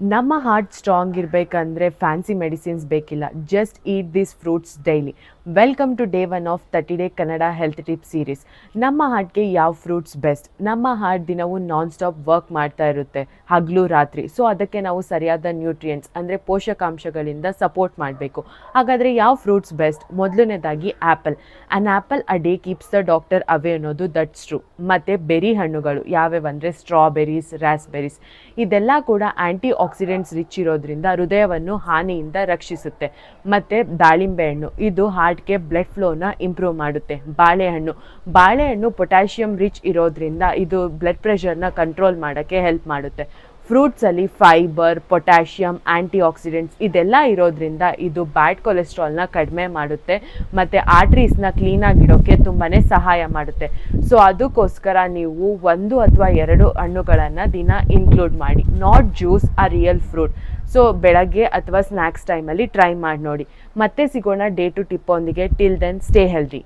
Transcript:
ನಮ್ಮ heart strong ಇರಬೇಕಂದ್ರೆ fancy medicines ಬೇಕಿಲ್ಲ. Just eat this fruits daily welcome to day one of thirty day Kannada health tip series ನಮ್ಮ ಹಾರ್ಟ್ಗೆ ಯಾವ fruits best ನಮ್ಮ heart ದಿನವು ನಾನ್ ಸ್ಟಾಪ್ ವರ್ಕ್ ಮಾಡ್ತಾ ಇರುತ್ತೆ, ಹಗಲು ರಾತ್ರಿ. ಸೊ ಅದಕ್ಕೆ ನಾವು ಸರಿಯಾದ ನ್ಯೂಟ್ರಿಯೆಂಟ್ಸ್ ಅಂದರೆ ಪೋಷಕಾಂಶಗಳಿಂದ ಸಪೋರ್ಟ್ ಮಾಡಬೇಕು. ಹಾಗಾದರೆ ಯಾವ ಫ್ರೂಟ್ಸ್ ಬೆಸ್ಟ್ ಮೊದಲನೇದಾಗಿ apple an apple a day keeps the doctor away ಅನ್ನೋದು ದಟ್ಸ್ ಟ್ರೂ ಮತ್ತು ಬೆರಿ ಹಣ್ಣುಗಳು, ಯಾವ್ಯಾವ ಅಂದರೆ ಸ್ಟ್ರಾಬೆರೀಸ್ ರ್ಯಾಸ್ಬೆರೀಸ್ ಇದೆಲ್ಲ ಕೂಡ ಆ್ಯಂಟಿ ಆಕ್ಸಿಡೆಂಟ್ಸ್ ರಿಚ್ ಇರೋದ್ರಿಂದ ಹೃದಯವನ್ನು ಹಾನಿಯಿಂದ ರಕ್ಷಿಸುತ್ತೆ. ಮತ್ತು ದಾಳಿಂಬೆ ಹಣ್ಣು, ಇದು ಹಾರ್ಟ್ಗೆ ಬ್ಲಡ್ ಫ್ಲೋನ ಇಂಪ್ರೂವ್ ಮಾಡುತ್ತೆ. ಬಾಳೆಹಣ್ಣು. ಬಾಳೆಹಣ್ಣು ಪೊಟ್ಯಾಷಿಯಂ ರಿಚ್ ಇರೋದ್ರಿಂದ ಇದು ಬ್ಲಡ್ ಪ್ರೆಷರ್ನ ಕಂಟ್ರೋಲ್ ಮಾಡೋಕ್ಕೆ ಹೆಲ್ಪ್ ಮಾಡುತ್ತೆ. ಫ್ರೂಟ್ಸಲ್ಲಿ ಫೈಬರ್ ಪೊಟ್ಯಾಷಿಯಂ ಆ್ಯಂಟಿ ಆಕ್ಸಿಡೆಂಟ್ಸ್ ಇದೆಲ್ಲ ಇರೋದ್ರಿಂದ ಇದು ಬ್ಯಾಡ್ ಕೊಲೆಸ್ಟ್ರಾಲ್ನ ಕಡಿಮೆ ಮಾಡುತ್ತೆ. ಮತ್ತು ಆರ್ಟ್ರೀಸ್ನ ಕ್ಲೀನಾಗಿಡೋಕ್ಕೆ ತುಂಬಾ ಸಹಾಯ ಮಾಡುತ್ತೆ. ಸೊ ಅದಕ್ಕೋಸ್ಕರ ನೀವು ಒಂದು ಅಥವಾ ಎರಡು ಹಣ್ಣುಗಳನ್ನು ದಿನ ಇನ್ಕ್ಲೂಡ್ ಮಾಡಿ. Not juice a real fruit so ಬೆಳಗ್ಗೆ ಅಥವಾ ಸ್ನ್ಯಾಕ್ಸ್ ಟೈಮಲ್ಲಿ ಟ್ರೈ ಮಾಡಿ ನೋಡಿ. ಮತ್ತೆ ಸಿಗೋಣ ಡೇ ಟು ಟಿಪ್ಪೊಂದಿಗೆ ಟಿಲ್ ದೆನ್ ಸ್ಟೇ ಹೆಲ್ದಿ